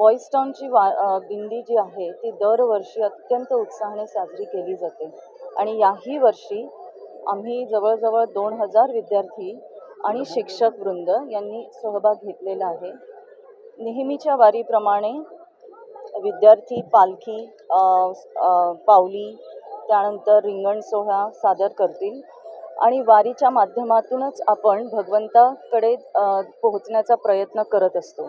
Boys टाऊनची वा दिंडी जी आहे ती दरवर्षी अत्यंत उत्साहाने साजरी केली जाते. आणि याही वर्षी आम्ही जवळजवळ दोन हजार विद्यार्थी आणि शिक्षक वृंद यांनी सहभाग घेतलेला आहे. नेहमीच्या वारीप्रमाणे विद्यार्थी पालखी पावली त्यानंतर रिंगण सोहळा सादर करतील. आणि वारीच्या माध्यमातूनच आपण भगवंताकडे पोहोचण्याचा प्रयत्न करत असतो.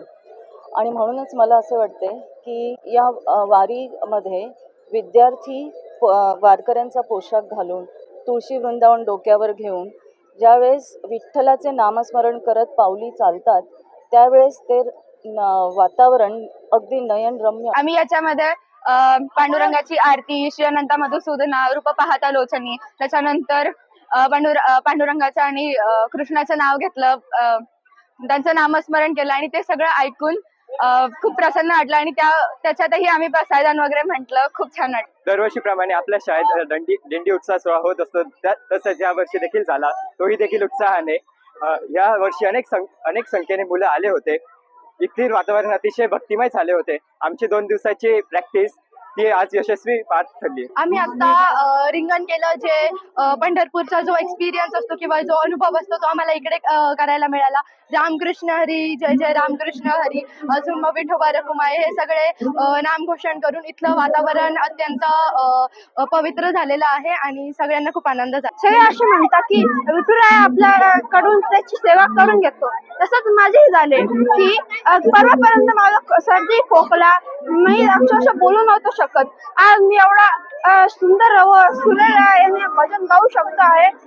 आणि म्हणूनच मला असं वाटते की या वारीमध्ये विद्यार्थी वारकऱ्यांचा पोशाख घालून तुळशी वृंदावन डोक्यावर घेऊन ज्यावेळेस विठ्ठलाचे नामस्मरण करत पावली चालतात त्यावेळेस ते वातावरण अगदी नयनरम्य आम्ही याच्यामध्ये पांडुरंगाची आरती श्री अनंता मधुसूदना रूप पाहता लोचनी त्याच्यानंतर पांडुर पांडुरंगाचं आणि कृष्णाचं नाव घेतलं त्यांचं नामस्मरण केलं आणि ते सगळं ऐकून खूप प्रसन्न वाटलं आणि त्या त्याच्यातही आम्ही प्रसादन वगैरे म्हटलं. खूप छान वाटलं. दरवर्षीप्रमाणे आपल्या शाळेत दंडी दिंडी उत्साह सोहळा होत असतो. तसंच या वर्षी देखील झाला. तोही देखील उत्साहाने या वर्षी अनेक सं अनेक संख्येने मुलं आले होते. इथली वातावरण अतिशय भक्तिमय झाले होते. आमची दोन दिवसाची प्रॅक्टिस ती आज यशस्वी पार ठरली. आम्ही आता रिंगण केलं जे पंढरपूरचा जो एक्सपिरियन्स असतो किंवा जो अनुभव असतो तो आम्हाला इकडे करायला मिळाला. रामकृष्ण हरी जय जय रामकृष्ण हरी अजून मग विठोबा रखुमाई हे सगळे नामघोषण करून इथलं वातावरण अत्यंत पवित्र झालेलं आहे आणि सगळ्यांना खूप आनंद झाला. सगळे असे म्हणतात की विठुराय आपल्याकडून त्याची सेवा करून घेतो. तसंच माझेही झाले की परवापर्यंत मला सर्दी खोकला मी अक्षरशः बोलू नव्हतो शकत. आज मी एवढा सुंदर व सुरेल याने भजन गाऊ शकतो आहे.